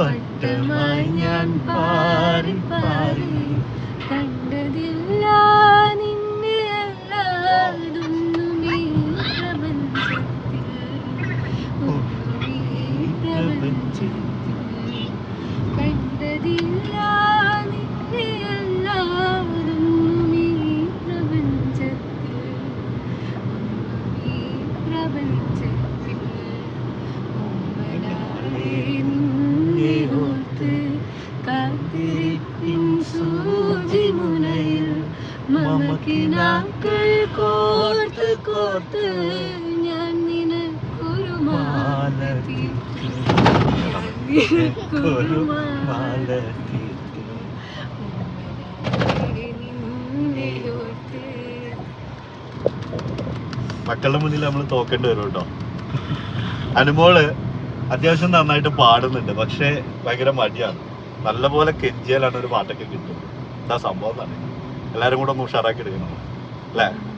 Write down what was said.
പട്ടമായി ഞാൻ പാറി പാറി. കണ്ടതില്ല നിന്നെ ഈ പ്രപഞ്ചത്തിൽ. പ്രപഞ്ചത്തിൽ. മക്കളുടെ മുന്നിൽ നമ്മൾ തോക്കേണ്ടി വരും കേട്ടോ. അനുമോൾ അത്യാവശ്യം നന്നായിട്ട് പാടുന്നുണ്ട് പക്ഷേ ഭയങ്കര മടിയാണ്. നല്ലപോലെ കെഞ്ചിയാലാണ് ഒരു പാട്ടൊക്കെ കിട്ടുന്നത്. എന്താ സംഭവം തന്നെ. എല്ലാരും കൂടെ ഒന്ന് ഉഷാറാക്കി എടുക്കണം. അല്ലേ?